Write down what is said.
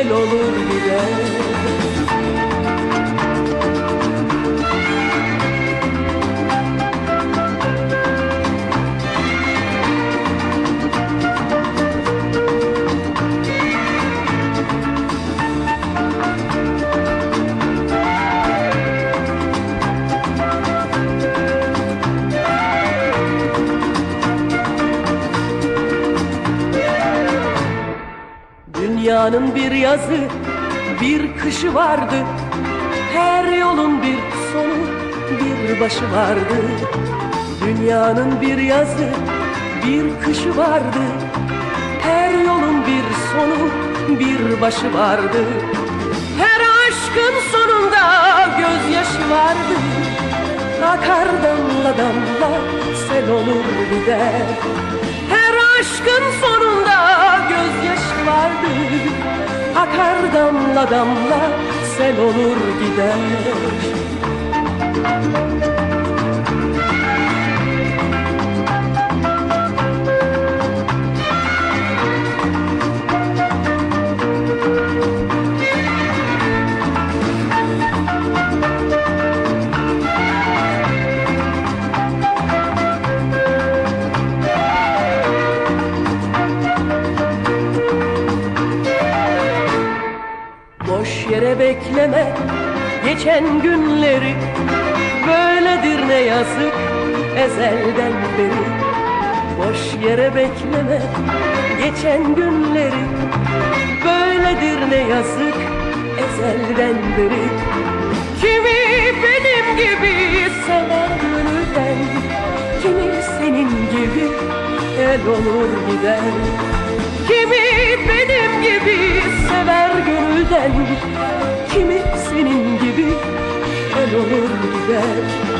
el olur gider Dünyanın bir yazı, bir kışı vardı. Her yolun bir sonu, bir başı vardı. Dünyanın bir yazı, bir kışı vardı. Her yolun bir sonu, bir başı vardı. Her aşkın sonunda gözyaşı vardı. Akar damla damla sel olur gider. Her aşkın sonunda gözyaşı vardı Akar damla damla sel olur gider Boş yere bekleme geçen günleri Böyledir ne yazık ezelden beri. Boş yere bekleme geçen günleri Böyledir ne yazık ezelden beri. Kimi benim gibi sever gönülden Kimi senin gibi el olur gider gönülden Kimi senin gibi? El olur gibi